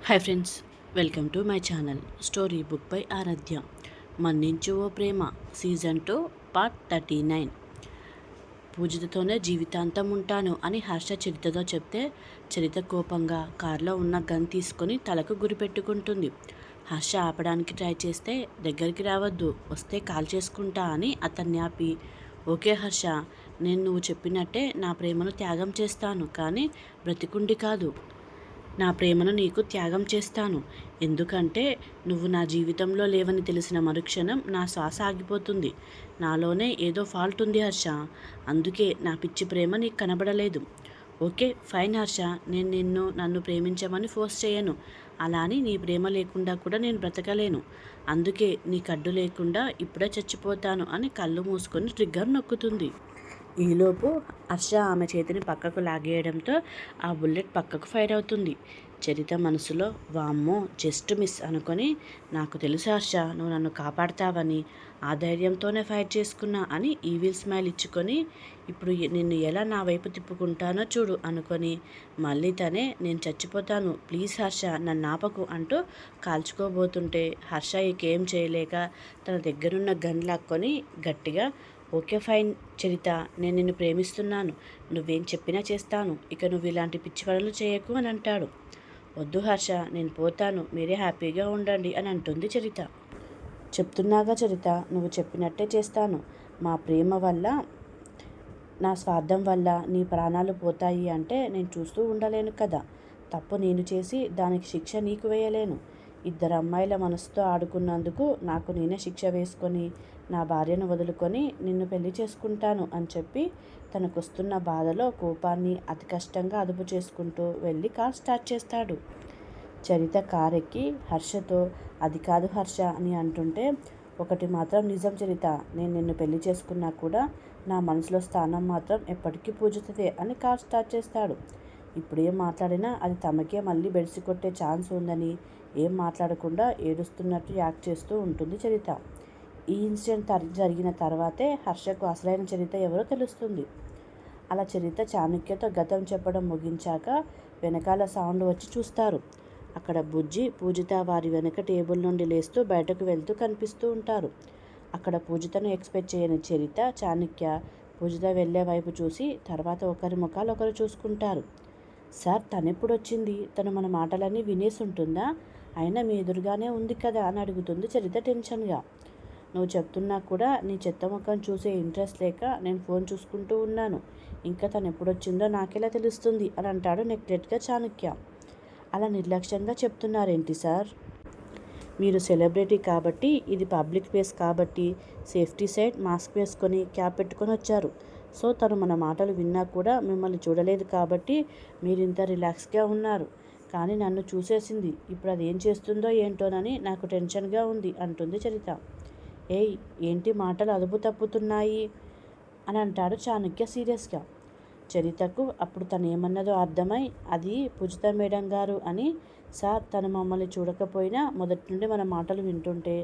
Hi friends welcome to my channel story book by Aaradhya మన్నించు ఓ ప్రేమ season two part thirty nine పూజితతోనే జీవితాంతం ఉంటాను అని హర్ష చరితతో చెప్తే చరిత కోపంగా కారులో ఉన్న గన్ తీసుకొని తలకు గురిపెట్టుకుంటుంది హర్ష ఆపడానికి ట్రై చేస్తే దగ్గరికి రావద్దు వస్తే కాల్ చేసుకుంటా అని అతన్ని ఆపి ఓకే హర్ష నేను నువ్వు చెప్పినట్టే నా ప్రేమను త్యాగం చేస్తాను కానీ బ్రతికుండి కాదు. నా ప్రేమను నీకు త్యాగం చేస్తాను. ఎందుకంటే నువ్వు నా జీవితంలో లేవని తెలిసిన మరుక్షణం నా శ్వాస ఆగిపోతుంది. నాలోనే ఏదో ఫాల్ట్ ఉంది హర్ష. అందుకే నా పిచ్చి ప్రేమ నీకు కనబడలేదు. Okay fine Harsha. నేను నిన్ను నన్ను ప్రేమించమని ఫోర్స్ చేయను. అలా అని నీ ప్రేమ లేకుండా కూడా నేను బ్రతకలేను. అందుకే నీ కడ్డు లేకుండా ఇప్పుడే చచ్చిపోతాను అని కళ్ళు మూసుకొని ట్రిగ్గర్ నొక్కుతుంది. ఈలోపు హర్ష ఆమె చేతిని పక్కకు లాగేయడంతో ఆ బుల్లెట్ పక్కకు ఫైర్ అవుతుంది. చరిత మనసులో వామ్మో జస్ట్ మిస్ అనుకొని నాకు తెలుసు హర్ష నువ్వు నన్ను కాపాడతావని ఆ ధైర్యంతోనే ఫైర్ చేసుకున్నా అని ఈవిల్ స్మైల్ ఇచ్చుకొని ఇప్పుడు నిన్ను ఎలా నా వైపు తిప్పుకుంటానో చూడు అనుకొని మళ్ళీ తనే నేను చచ్చిపోతాను ప్లీజ్ హర్ష నన్ను ఆపకు అంటూ కాల్చుకోబోతుంటే హర్ష ఇకేం చేయలేక తన దగ్గరున్న గన్ లాక్కొని గట్టిగా ఓకే ఫైన్. చరిత నేను నిన్ను ప్రేమిస్తున్నాను. నువ్వేం చెప్పినా చేస్తాను. ఇక నువ్వు ఇలాంటి పిచ్చి పనులు చేయకు అని అంటాడు. వద్దు హర్ష నేను పోతాను. మీరే హ్యాపీగా ఉండండి అని అంటుంది చరిత. చెప్తున్నాగా చరిత నువ్వు చెప్పినట్టే చేస్తాను. మా ప్రేమ వల్ల నా స్వార్థం వల్ల నీ ప్రాణాలు పోతాయి అంటే నేను చూస్తూ ఉండలేను కదా. తప్పు నేను చేసి దానికి శిక్ష నీకు వేయలేను. ఇద్దరు అమ్మాయిల మనసుతో ఆడుకున్నందుకు నాకు నేనే శిక్ష వేసుకొని నా భార్యను వదులుకొని నిన్ను పెళ్ళి చేసుకుంటాను అని చెప్పి తనకొస్తున్న బాధలో కోపాన్ని అతి కష్టంగా అదుపు చేసుకుంటూ వెళ్ళి కార్ స్టార్ట్ చేస్తాడు. చరిత కారెక్కి హర్షతో అది కాదు హర్ష అని అంటుంటే ఒకటి మాత్రం నిజం చరిత నేను నిన్ను పెళ్ళి చేసుకున్నా కూడా నా మనసులో స్థానం మాత్రం ఎప్పటికీ పూజుతుంది అని కార్ స్టార్ట్ చేస్తాడు. ఇప్పుడు ఏం మాట్లాడినా అది తమకే మళ్ళీ బెడిసి కొట్టే ఛాన్స్ ఉందని ఏం మాట్లాడకుండా ఏడుస్తున్నట్టు యాక్ట్ చేస్తూ ఉంటుంది చరిత. ఈ ఇన్సిడెంట్ జరిగిన తర్వాతే హర్షకు అసలైన చరిత్ర ఎవరో తెలుస్తుంది. అలా చరిత్ర చాణక్యతో గతం చెప్పడం ముగించాక వెనకాల సౌండ్ వచ్చి చూస్తారు. అక్కడ బుజ్జి పూజిత వారి వెనక టేబుల్ నుండి లేస్తూ బయటకు వెళ్తూ కనిపిస్తూ ఉంటారు. అక్కడ పూజితను ఎక్స్పెక్ట్ చేయని చరిత చాణక్య పూజిత వెళ్ళే వైపు చూసి తర్వాత ఒకరి ముఖాలు ఒకరు చూసుకుంటారు. సార్ తనెప్పుడు వచ్చింది తను మన మాటలన్నీ వినేసి ఉంటుందా అయినా మీ ఎదురుగానే ఉంది కదా? అని అడుగుతుంది చరిత టెన్షన్గా. నువ్వు చెప్తున్నా కూడా నీ చెత్త ముఖం చూసే ఇంట్రెస్ట్ లేక నేను ఫోన్ చూసుకుంటూ ఉన్నాను. ఇంకా తను ఎప్పుడొచ్చిందో నాకెలా తెలుస్తుంది? అని అంటాడు నెక్లెట్గా చాణక్య. అలా నిర్లక్ష్యంగా చెప్తున్నారేంటి సార్? మీరు సెలబ్రిటీ కాబట్టి ఇది పబ్లిక్ ప్లేస్ కాబట్టి సేఫ్టీ సైడ్ మాస్క్ వేసుకొని క్యాప్ పెట్టుకొని వచ్చారు. సో తను మన మాటలు విన్నా కూడా మిమ్మల్ని చూడలేదు కాబట్టి మీరు ఇంత రిలాక్స్గా ఉన్నారు. కానీ నన్ను చూసేసింది. ఇప్పుడు అది ఏం చేస్తుందో ఏంటోనని నాకు టెన్షన్గా ఉంది అంటుంది చరిత. ఏయ్ ఏంటి మాటలు అదుపు తప్పుతున్నాయి? అని అంటాడు చాణక్య సీరియస్గా. చరితకు అప్పుడు తను ఏమన్నదో అర్థమై అది పూజిత మేడం గారు అని సార్ తను మమ్మల్ని చూడకపోయినా మొదటి నుండి మన మాటలు వింటుంటే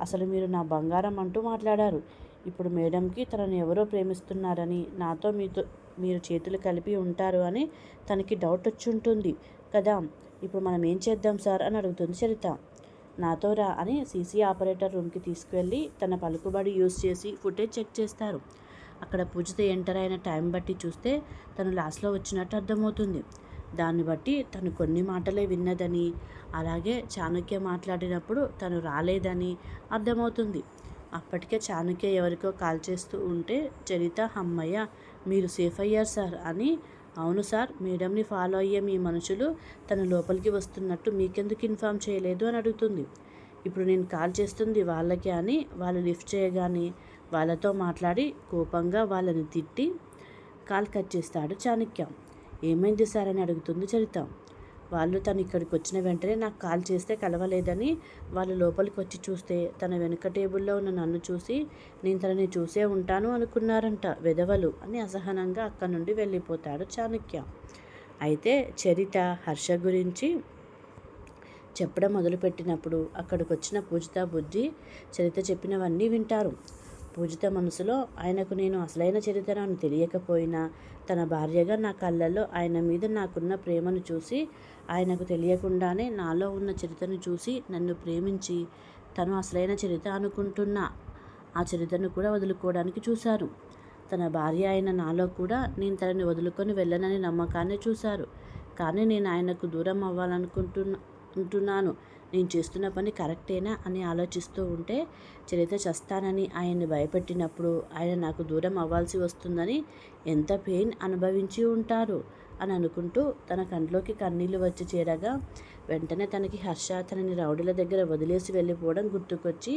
అసలు మీరు నా బంగారం అంటూ మాట్లాడారు. ఇప్పుడు మేడంకి తనని ఎవరో ప్రేమిస్తున్నారని నాతో మీతో మీరు చేతులు కలిపి ఉంటారు అని తనకి డౌట్ వచ్చి ఉంటుంది. కదా ఇప్పుడు మనం ఏం చేద్దాం సార్ అని అడుగుతుంది చరిత. నాతో రా అని సీసీ ఆపరేటర్ రూమ్కి తీసుకువెళ్ళి తన పలుకుబడి యూజ్ చేసి ఫుటేజ్ చెక్ చేస్తారు. అక్కడ పూజిత ఎంటర్ అయిన టైం బట్టి చూస్తే తను లాస్ట్లో వచ్చినట్టు అర్థమవుతుంది. దాన్ని బట్టి తను కొన్ని మాటలే విన్నదని అలాగే చాణక్య మాట్లాడినప్పుడు తను రాలేదని అర్థమవుతుంది. అప్పటికే చాణక్య ఎవరికో కాల్ చేస్తూ ఉంటే చరిత అమ్మయ్య మీరు సేఫ్ అయ్యారు సార్ అని అవును సార్ మేడంని ఫాలో అయ్యే మీ మనుషులు తన లోపలికి వస్తున్నట్టు మీకెందుకు ఇన్ఫామ్ చేయలేదు అని అడుగుతుంది. ఇప్పుడు నేను కాల్ చేస్తుంది వాళ్ళకి అని వాళ్ళు లిఫ్ట్ చేయగానే వాళ్ళతో మాట్లాడి కోపంగా వాళ్ళని తిట్టి కాల్ కట్ చేస్తాడు చాణక్యం. ఏమైంది సార్ అని అడుగుతుంది చరిత. వాళ్ళు తను ఇక్కడికి వచ్చిన వెంటనే నాకు కాల్ చేస్తే కలవలేదని వాళ్ళు లోపలికి వచ్చి చూస్తే తన వెనుక టేబుల్లో ఉన్న నన్ను చూసి నేను తనని చూసే ఉంటాను అనుకున్నారంట వెధవలు అని అసహనంగా అక్కడి నుండి వెళ్ళిపోతాడు చాణక్య. అయితే చరిత హర్ష గురించి చెప్పడం మొదలుపెట్టినప్పుడు అక్కడికి వచ్చిన పూజిత బుద్ధి చరిత చెప్పినవన్నీ వింటారు. పూజిత మనసులో ఆయనకు నేను అసలైన చరిత్రను తెలియకపోయినా తన భార్యగా నా కళ్ళల్లో ఆయన మీద నాకున్న ప్రేమను చూసి ఆయనకు తెలియకుండానే నాలో ఉన్న చరిత్రను చూసి నన్ను ప్రేమించి తను అసలైన చరిత్ర అనుకుంటున్న. ఆ చరిత్రను కూడా వదులుకోవడానికి చూశారు. తన భార్య అయిన నాలో కూడా నేను తనని వదులుకొని వెళ్ళనని నమ్మకాన్ని చూశారు. కానీ నేను ఆయనకు దూరం అవ్వాలనుకుంటున్నా ఉంటున్నాను. నేను చేస్తున్న పని కరెక్టేనా అని ఆలోచిస్తూ ఉంటే చరిత్ర చస్తానని ఆయన్ని భయపెట్టినప్పుడు ఆయన నాకు దూరం అవ్వాల్సి వస్తుందని ఎంత పెయిన్ అనుభవించి ఉంటారు అని అనుకుంటూ తన కంట్లోకి కన్నీళ్ళు వచ్చి చేరగా వెంటనే తనకి హర్ష తనని రౌడీల దగ్గర వదిలేసి వెళ్ళిపోవడం గుర్తుకొచ్చి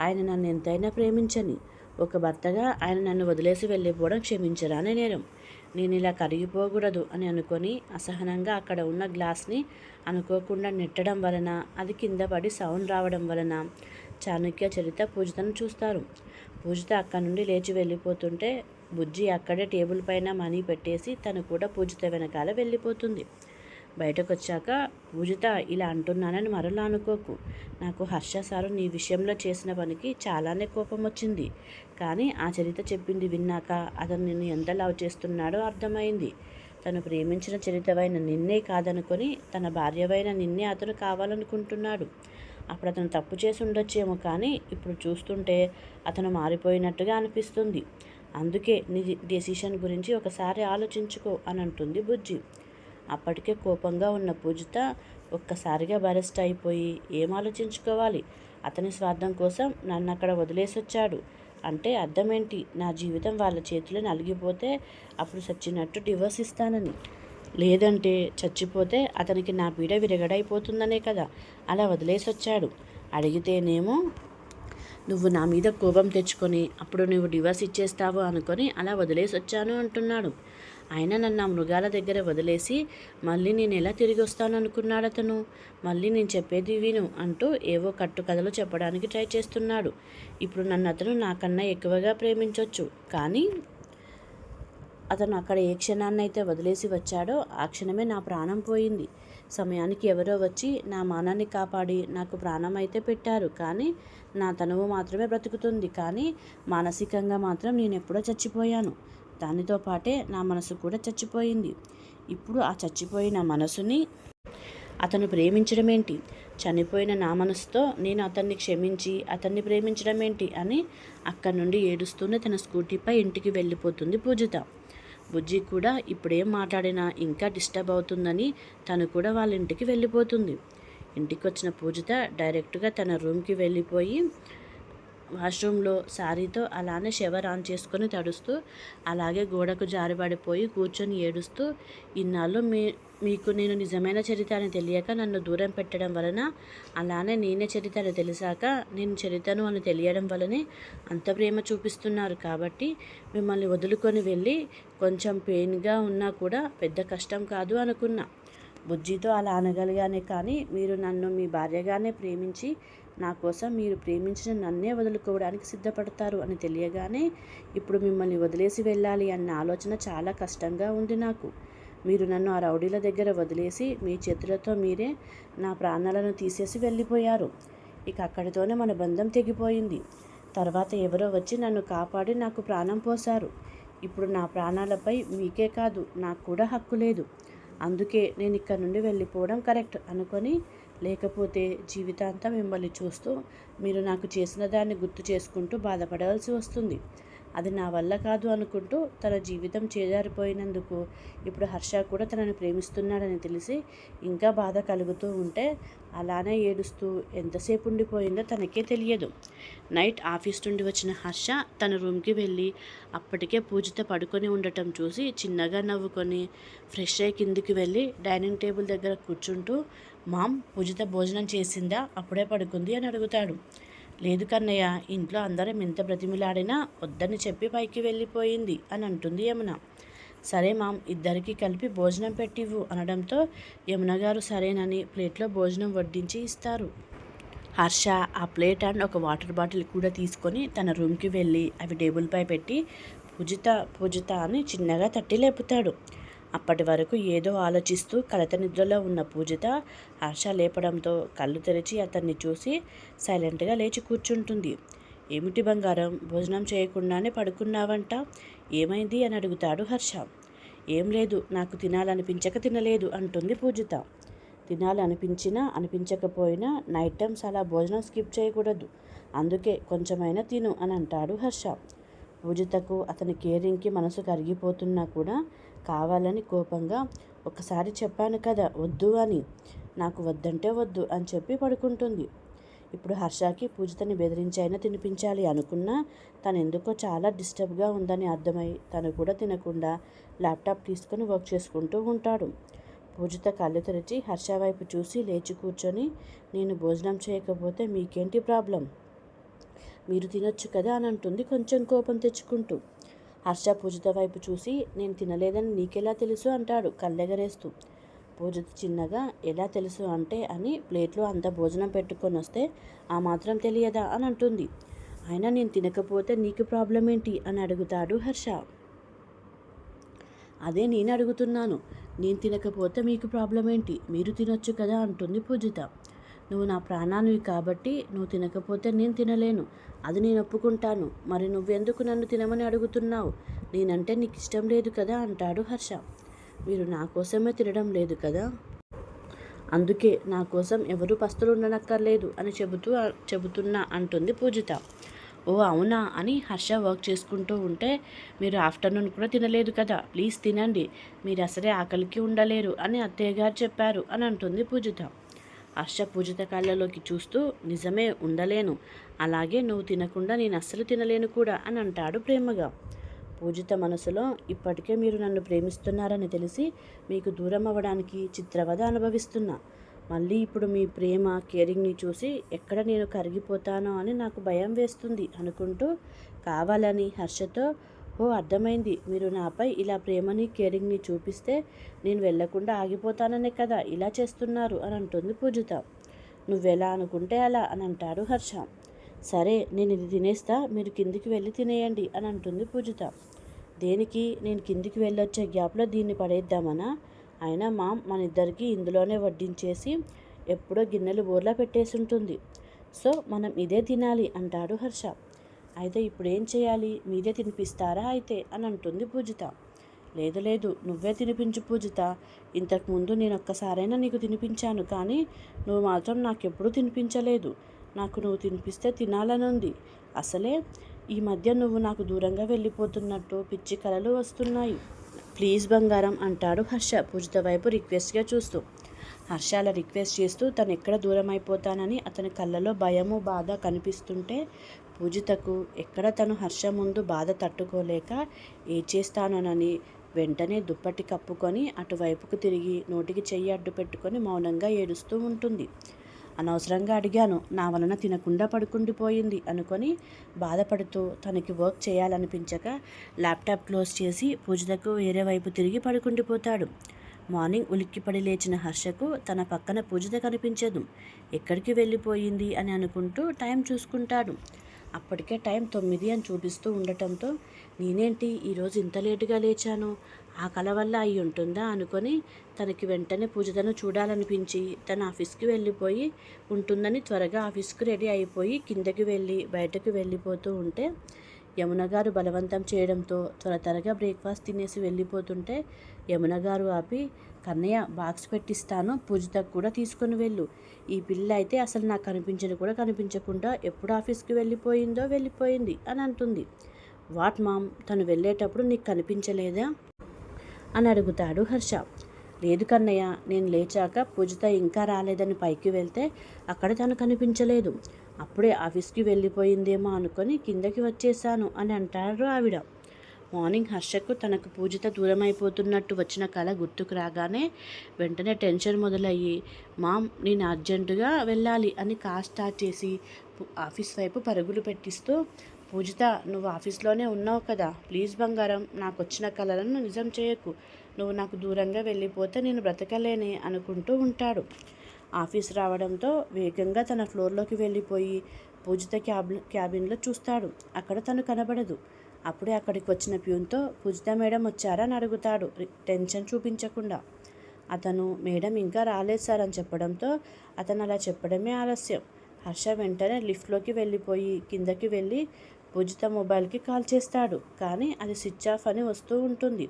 ఆయన నన్ను ఎంతైనా ప్రేమించని ఒక భర్తగా ఆయన నన్ను వదిలేసి వెళ్ళిపోవడం క్షమించరానే నేరం. నేను ఇలా కరిగిపోకూడదు అని అనుకొని అసహనంగా అక్కడ ఉన్న గ్లాస్ని అనుకోకుండా నెట్టడం వలన అది కింద పడి సౌండ్ రావడం వలన చాణక్య చరిత పూజితను చూస్తారు. పూజిత అక్కడి నుండి లేచి వెళ్ళిపోతుంటే బుజ్జి అక్కడే టేబుల్ పైన మనీ పెట్టేసి తను కూడా పూజిత వెనకాల వెళ్ళిపోతుంది. బయటకు వచ్చాక పూజిత ఇలా అంటున్నానని మరలా అనుకోకు. నాకు హర్ష సారు నీ విషయంలో చేసిన పనికి చాలానే కోపం వచ్చింది కానీ ఆ చరిత చెప్పింది విన్నాక అతను నిన్ను ఎంత లవ్ చేస్తున్నాడో అర్థమైంది. తను ప్రేమించిన చరితవైన నిన్నే కాదనుకొని తన భార్యవైన నిన్నే అతను కావాలనుకుంటున్నాడు. అప్పుడు అతను తప్పు చేసి ఉండొచ్చేమో కానీ ఇప్పుడు చూస్తుంటే అతను మారిపోయినట్టుగా అనిపిస్తుంది. అందుకే నీ డెసిషన్ గురించి ఒకసారి ఆలోచించుకో అని అంటుంది బుజ్జి. అప్పటికే కోపంగా ఉన్న పూజిత ఒక్కసారిగా బరెస్ట్ అయిపోయి ఏం ఆలోచించుకోవాలి? అతని స్వార్థం కోసం నన్ను అక్కడ వదిలేసొచ్చాడు. అంటే అర్థమేంటి? నా జీవితం వాళ్ళ చేతిలో నలిగిపోతే అప్పుడు చచ్చినట్టు డివోర్స్ ఇస్తానని. లేదంటే చచ్చిపోతే అతనికి నా పీడ విరగడైపోతుందనే కదా. అలా వదిలేసి వచ్చాడు అడిగితేనేమో నువ్వు నా మీద కోపం తెచ్చుకొని అప్పుడు నువ్వు డివోర్స్ ఇచ్చేస్తావు అనుకొని అలా వదిలేసొచ్చాను అంటున్నాడు. ఆయన నన్ను ఆ మృగాల దగ్గర వదిలేసి మళ్ళీ నేను ఎలా తిరిగి వస్తాననుకున్నాడు అతను? మళ్ళీ నేను చెప్పేది విను అంటూ ఏవో కట్టు కథలు చెప్పడానికి ట్రై చేస్తున్నాడు. ఇప్పుడు నన్ను అతను నాకన్నా ఎక్కువగా ప్రేమించవచ్చు కానీ అతను అక్కడ ఏ క్షణాన్ని అయితే వదిలేసి వచ్చాడో ఆ క్షణమే నా ప్రాణం పోయింది. సమయానికి ఎవరో వచ్చి నా మానాన్ని కాపాడి నాకు ప్రాణం అయితే పెట్టారు. కానీ నా తనువు మాత్రమే బ్రతుకుతుంది. కానీ మానసికంగా మాత్రం నేను ఎప్పుడో చచ్చిపోయాను. దానితో పాటే నా మనసు కూడా చచ్చిపోయింది. ఇప్పుడు ఆ చచ్చిపోయిన మనసుని అతను ప్రేమించడం ఏంటి చనిపోయిన నా మనసుతో నేను అతన్ని క్షమించి అతన్ని ప్రేమించడం ఏంటి అని అక్కడి నుండి ఏడుస్తూనే తన స్కూటీపై ఇంటికి వెళ్ళిపోతుంది పూజిత. బుజ్జి కూడా ఇప్పుడేం మాట్లాడినా ఇంకా డిస్టర్బ్ అవుతుందని తను కూడా వాళ్ళ ఇంటికి వెళ్ళిపోతుంది. ఇంటికి వచ్చిన పూజిత డైరెక్ట్గా తన రూమ్కి వెళ్ళిపోయి వాష్రూమ్లో శారీతో అలానే షవర్ ఆన్ చేసుకొని తడుస్తూ అలాగే గోడకు జారిపడిపోయి కూర్చొని ఏడుస్తూ ఇన్నాళ్ళు మీ మీకు నేను నిజమైన చరిత్ర అని తెలియక నన్ను దూరం పెట్టడం వలన అలానే నేనే చరిత్ర అని తెలిసాక నేను చరిత్రను అని తెలియడం వలనే అంత ప్రేమ చూపిస్తున్నారు కాబట్టి మిమ్మల్ని వదులుకొని వెళ్ళి కొంచెం పెయిన్గా ఉన్నా కూడా పెద్ద కష్టం కాదు అనుకున్నా. బుజ్జితో అలా అనగలిగానే కానీ మీరు నన్ను మీ భార్యగానే ప్రేమించి నా కోసం మీరు ప్రేమించిన నన్నే వదులుకోవడానికి సిద్ధపడతారు అని తెలియగానే ఇప్పుడు మిమ్మల్ని వదిలేసి వెళ్ళాలి అన్న ఆలోచన చాలా కష్టంగా ఉంది నాకు. మీరు నన్ను ఆ రౌడీల దగ్గర వదిలేసి మీ చేతులతో మీరే నా ప్రాణాలను తీసేసి వెళ్ళిపోయారు. ఇక అక్కడితోనే మన బంధం తెగిపోయింది. తర్వాత ఎవరో వచ్చి నన్ను కాపాడి నాకు ప్రాణం పోశారు. ఇప్పుడు నా ప్రాణాలపై మీకే కాదు నాకు కూడా హక్కు లేదు. అందుకే నేను ఇక్కడ నుండి వెళ్ళిపోవడం కరెక్ట్ అనుకొని లేకపోతే జీవితాంతం మిమ్మల్ని చూస్తూ మీరు నాకు చేసిన దాన్ని గుర్తు చేసుకుంటూ బాధపడాల్సి వస్తుంది. అది నా వల్ల కాదు అనుకుంటూ తన జీవితం చేజారిపోయినందుకు ఇప్పుడు హర్ష కూడా తనని ప్రేమిస్తున్నాడని తెలిసి ఇంకా బాధ కలుగుతూ ఉంటే అలానే ఏడుస్తూ ఎంతసేపు ఉండిపోయిందో తనకే తెలియదు. నైట్ ఆఫీస్ నుండి వచ్చిన హర్ష తన రూమ్కి వెళ్ళి అప్పటికే పూజిత పడుకొని ఉండటం చూసి చిన్నగా నవ్వుకొని ఫ్రెష్ అయ్యి కిందికి వెళ్ళి డైనింగ్ టేబుల్ దగ్గర కూర్చుంటూ మామ్ పూజిత భోజనం చేసిందా? అప్పుడే పడుకుంది అని అడుగుతాడు. లేదు కన్నయ్య ఇంట్లో అందరం ఎంత బ్రతిమిలాడినా వద్దని చెప్పి పైకి వెళ్ళిపోయింది అని అంటుంది యమున. సరే మామ్ ఇద్దరికి కలిపి భోజనం పెట్టివ్వు అనడంతో యమున గారు సరేనని ప్లేట్లో భోజనం వడ్డించి ఇస్తారు. హర్ష ఆ ప్లేట్ అండ్ ఒక వాటర్ బాటిల్ కూడా తీసుకొని తన రూమ్కి వెళ్ళి అవి టేబుల్పై పెట్టి పూజిత పూజిత అని చిన్నగా తట్టి లేపుతాడు. అప్పటి వరకు ఏదో ఆలోచిస్తూ కలత నిద్రలో ఉన్న పూజిత హర్ష లేపడంతో కళ్ళు తెరిచి అతన్ని చూసి సైలెంట్గా లేచి కూర్చుంటుంది. ఏమిటి బంగారం? భోజనం చేయకుండానే పడుకున్నావంట? ఏమైంది? అని అడుగుతాడు హర్ష. ఏం లేదు నాకు తినాలనిపించక తినలేదు అంటుంది పూజిత. తినాలనిపించినా అనిపించకపోయినా నైట్ టైమ్స్ అలా భోజనం స్కిప్ చేయకూడదు. అందుకే కొంచెమైనా తిను అని అంటాడు హర్ష. పూజితకు అతని కేరింగ్కి మనసు కరిగిపోతున్నా కూడా కావాలని కోపంగా ఒకసారి చెప్పాను కదా వద్దు అని. నాకు వద్దంటే వద్దు అని చెప్పి పడుకుంటుంది. ఇప్పుడు హర్షకి పూజితని బెదిరించైనా తినిపించాలి అనుకున్నా తను ఎందుకో చాలా డిస్టర్బ్గా ఉందని అర్థమై తను కూడా తినకుండా ల్యాప్టాప్ తీసుకొని వర్క్ చేసుకుంటూ ఉంటాడు. పూజిత కళ్ళు తెరిచి హర్ష వైపు చూసి లేచి కూర్చొని నేను భోజనం చేయకపోతే మీకేంటి ప్రాబ్లం? మీరు తినొచ్చు కదా అని అంటుంది కొంచెం కోపం తెచ్చుకుంటూ. హర్ష పూజిత వైపు చూసి నేను తినలేదని నీకెలా తెలుసు? అంటాడు కళ్ళెగరేస్తూ. పూజిత చిన్నగా ఎలా తెలుసు అంటే అని ప్లేట్లో అంత భోజనం పెట్టుకొని వస్తే ఆ మాత్రం తెలియదా? అని అంటుంది. అయినా నేను తినకపోతే నీకు ప్రాబ్లం ఏంటి? అని అడుగుతాడు హర్ష. అదే నేను అడుగుతున్నాను. నేను తినకపోతే మీకు ప్రాబ్లం ఏంటి? మీరు తినొచ్చు కదా అంటుంది పూజిత. నువ్వు నా ప్రాణానివి కాబట్టి నువ్వు తినకపోతే నేను తినలేను. అది నేను ఒప్పుకుంటాను. మరి నువ్వెందుకు నన్ను తినమని అడుగుతున్నావు? నేనంటే నీకు ఇష్టం లేదు కదా అంటాడు హర్ష. మీరు నా కోసమే తినడం లేదు కదా? అందుకే నా కోసం ఎవరు పస్తులు ఉండనక్కర్లేదు అని చెబుతూ చెబుతున్నా అంటుంది పూజిత. ఓ అవునా అని హర్ష వర్క్ చేసుకుంటూ ఉంటే మీరు ఆఫ్టర్నూన్ కూడా తినలేదు కదా? ప్లీజ్ తినండి. మీరు అసలే ఆకలికి ఉండలేరు అని అత్తయ్య గారు చెప్పారు అని అంటుంది పూజిత. హర్ష పూజిత కళ్ళలోకి చూస్తూ నిజమే ఉండలేను. అలాగే నువ్వు తినకుండా నేను అస్సలు తినలేను కూడా అని అంటాడు ప్రేమగా. పూజిత మనసులో ఇప్పటికే మీరు నన్ను ప్రేమిస్తున్నారని తెలిసి మీకు దూరం అవ్వడానికి చిత్రవద అనుభవిస్తున్నా. మళ్ళీ ఇప్పుడు మీ ప్రేమ కేరింగ్ని చూసి ఎక్కడ నేను కరిగిపోతానో అని నాకు భయం వేస్తుంది అనుకుంటూ కావాలని హర్షతో ఓ అర్థమైంది. మీరు నాపై ఇలా ప్రేమని కేరింగ్ని చూపిస్తే నేను వెళ్ళకుండా ఆగిపోతాననే కదా ఇలా చేస్తున్నారు అని అంటుంది పూజిత. నువ్వెలా అనుకుంటే అలా అని అంటాడు హర్ష. సరే నేను ఇది తినేస్తా మీరు కిందికి వెళ్ళి తినేయండి అని అంటుంది పూజిత. దేనికి? నేను కిందికి వెళ్ళొచ్చే గ్యాప్లో దీన్ని పడేద్దామనా? అయినా మామ్ మన ఇద్దరికి ఇందులోనే వడ్డించేసి ఎప్పుడో గిన్నెలు బోర్లా పెట్టేసి ఉంటుంది సో మనం ఇదే తినాలి అంటాడు హర్ష. అయితే ఇప్పుడు ఏం చేయాలి? మీరే తినిపిస్తారా అయితే? అని అంటుంది పూజిత. లేదు లేదు నువ్వే తినిపించు పూజిత. ఇంతకుముందు నేను ఒక్కసారైనా నీకు తినిపించాను కానీ నువ్వు మాత్రం నాకెప్పుడు తినిపించలేదు. నాకు నువ్వు తినిపిస్తే తినాలనుంది అసలే ఈ మధ్య నువ్వు నాకు దూరంగా వెళ్ళిపోతున్నట్టు పిచ్చి కలలు వస్తున్నాయి. ప్లీజ్ బంగారం అంటాడు హర్ష పూజిత వైపు రిక్వెస్ట్గా చూస్తూ. హర్ష అలా రిక్వెస్ట్ చేస్తూ తను ఎక్కడ దూరం అయిపోతానని అతని కళ్ళలో భయము బాధ కనిపిస్తుంటే పూజితకు ఎక్కడ తను హర్ష ముందు బాధ తట్టుకోలేక ఏ చేస్తానోనని వెంటనే దుప్పటి కప్పుకొని అటువైపుకు తిరిగి నోటికి చెయ్యి అడ్డు పెట్టుకొని మౌనంగా ఏడుస్తూ ఉంటుంది. అనవసరంగా అడిగాను నా వలన తినకుండా పడుకుండిపోయింది అనుకొని బాధపడుతూ తనకి వర్క్ చేయాలనిపించక ల్యాప్టాప్ క్లోజ్ చేసి పూజితకు వేరే వైపు తిరిగి పడుకుండిపోతాడు. మార్నింగ్ ఉలిక్కిపడి లేచిన హర్షకు తన పక్కన పూజిత కనిపించదు. ఎక్కడికి వెళ్ళిపోయింది అని అనుకుంటూ టైం చూసుకుంటాడు. అప్పటికే టైం తొమ్మిది అని చూపిస్తూ ఉండటంతో నేనేంటి ఈరోజు ఇంత లేటుగా లేచాను? ఆ కళ వల్ల అయి ఉంటుందా అనుకొని తనకి వెంటనే పూజతను చూడాలనిపించి తన ఆఫీస్కి వెళ్ళిపోయి ఉంటుందని త్వరగా ఆఫీస్కి రెడీ అయిపోయి కిందకి వెళ్ళి బయటకు వెళ్ళిపోతూ ఉంటే యమున గారు బలవంతం చేయడంతో త్వర త్వరగా బ్రేక్ఫాస్ట్ తినేసి వెళ్ళిపోతుంటే యమున గారు ఆపి కన్నయ్య బాక్స్ పెట్టిస్తాను పూజితకు కూడా తీసుకొని వెళ్ళు. ఈ పిల్ల అయితే అసలు నాకు కనిపించని కూడా కనిపించకుండా ఎప్పుడు ఆఫీస్కి వెళ్ళిపోయిందో వెళ్ళిపోయింది అని అంటుంది. వాట్ మామ్ తను వెళ్ళేటప్పుడు నీకు కనిపించలేదా? అని అడుగుతాడు హర్ష. లేదు కన్నయ్య నేను లేచాక పూజిత ఇంకా రాలేదని పైకి వెళ్తే అక్కడ తను కనిపించలేదు. అప్పుడే ఆఫీస్కి వెళ్ళిపోయిందేమో అనుకొని కిందకి వచ్చేసాను అని అంటారు ఆవిడ. మార్నింగ్ హర్షకు తనకు పూజిత దూరం అయిపోతున్నట్టు వచ్చిన కళ గుర్తుకు రాగానే వెంటనే టెన్షన్ మొదలయ్యి మామ్ నేను అర్జెంటుగా వెళ్ళాలి అని కార్ స్టార్ట్ చేసి ఆఫీస్ వైపు పరుగులు పెట్టిస్తూ పూజిత నువ్వు ఆఫీస్లోనే ఉన్నావు కదా ప్లీజ్ బంగారం నాకు వచ్చిన కళలను నిజం చేయకు. నువ్వు నాకు దూరంగా వెళ్ళిపోతే నేను బ్రతకలేనే అనుకుంటూ ఉంటాడు. ఆఫీస్ రావడంతో వేగంగా తన ఫ్లోర్లోకి వెళ్ళిపోయి పూజిత క్యాబ్ క్యాబిన్లో చూస్తాడు. అక్కడ తను కనబడదు. అప్పుడే అక్కడికి వచ్చిన ప్యూన్తో పూజిత మేడం వచ్చారా? అని అడుగుతాడు. టెన్షన్ చూపించకుండా. అతను మేడం ఇంకా రాలేదు సార్ అని చెప్పడంతో అతను అలా చెప్పడమే ఆలస్యం. హర్ష వెంటనే లిఫ్ట్లోకి వెళ్ళిపోయి కిందకి వెళ్ళి పూజిత మొబైల్కి కాల్ చేస్తాడు. కానీ అది స్విచ్ ఆఫ్ అని వస్తూ ఉంటుంది.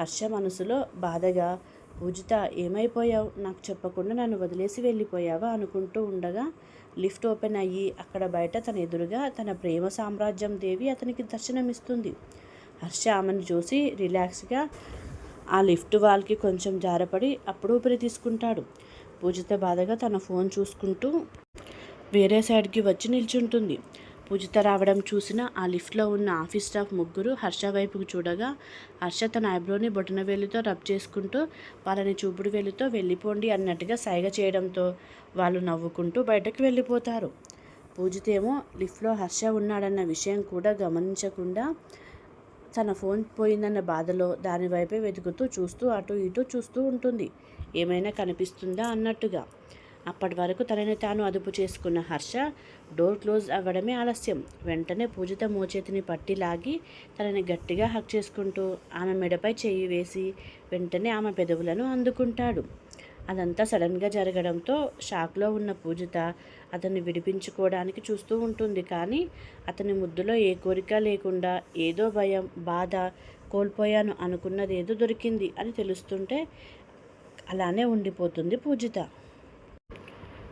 హర్ష మనసులో బాధగా పూజిత ఏమైపోయావు? నాకు చెప్పకుండా నన్ను వదిలేసి వెళ్ళిపోయావా? అనుకుంటూ ఉండగా లిఫ్ట్ ఓపెన్ అయ్యి అక్కడ బయట తన ఎదురుగా తన ప్రేమ సామ్రాజ్యం దేవి అతనికి దర్శనమిస్తుంది. హర్ష ఆమెను చూసి రిలాక్స్గా ఆ లిఫ్ట్ వాల్కి కొంచెం జారపడి అప్పుడు ఊపిరి తీసుకుంటాడు. పూజిత బాధగా తన ఫోన్ చూసుకుంటూ వేరే సైడ్కి వచ్చి నిల్చుంటుంది. పూజిత రావడం చూసిన ఆ లిఫ్ట్లో ఉన్న ఆఫీస్ స్టాఫ్ ముగ్గురు హర్ష వైపుకు చూడగా హర్ష తన ఐబ్రోని బొటన వేలితో రబ్ చేసుకుంటూ వాళ్ళని చూపుడు వేలితో వెళ్ళిపోండి అన్నట్టుగా సైగ చేయడంతో వాళ్ళు నవ్వుకుంటూ బయటకు వెళ్ళిపోతారు. పూజితేమో లిఫ్ట్లో హర్ష ఉన్నాడన్న విషయం కూడా గమనించకుండా తన ఫోన్ పోయిందన్న బాధలో దాని వైపే వెతుకుతూ చూస్తూ అటు ఇటు చూస్తూ ఉంటుంది. ఏమైనా కనిపిస్తుందా అన్నట్టుగా అప్పటి వరకు తనని తాను అదుపు చేసుకున్న హర్ష డోర్ క్లోజ్ అవ్వడమే ఆలస్యం. వెంటనే పూజిత మోచేతిని పట్టి లాగి తనని గట్టిగా హక్ చేసుకుంటూ ఆమె మెడపై చేయి వేసి వెంటనే ఆమె పెదవులను అందుకుంటాడు. అదంతా సడన్గా జరగడంతో షాక్లో ఉన్న పూజిత అతన్ని విడిపించుకోవడానికి చూస్తూ ఉంటుంది. కానీ అతని ముద్దులో ఏ కోరిక లేకుండా ఏదో భయం బాధ కోల్పోయాను అనుకున్నది ఏదో దొరికింది అని తెలుస్తుంటే అలానే ఉండిపోతుంది పూజిత.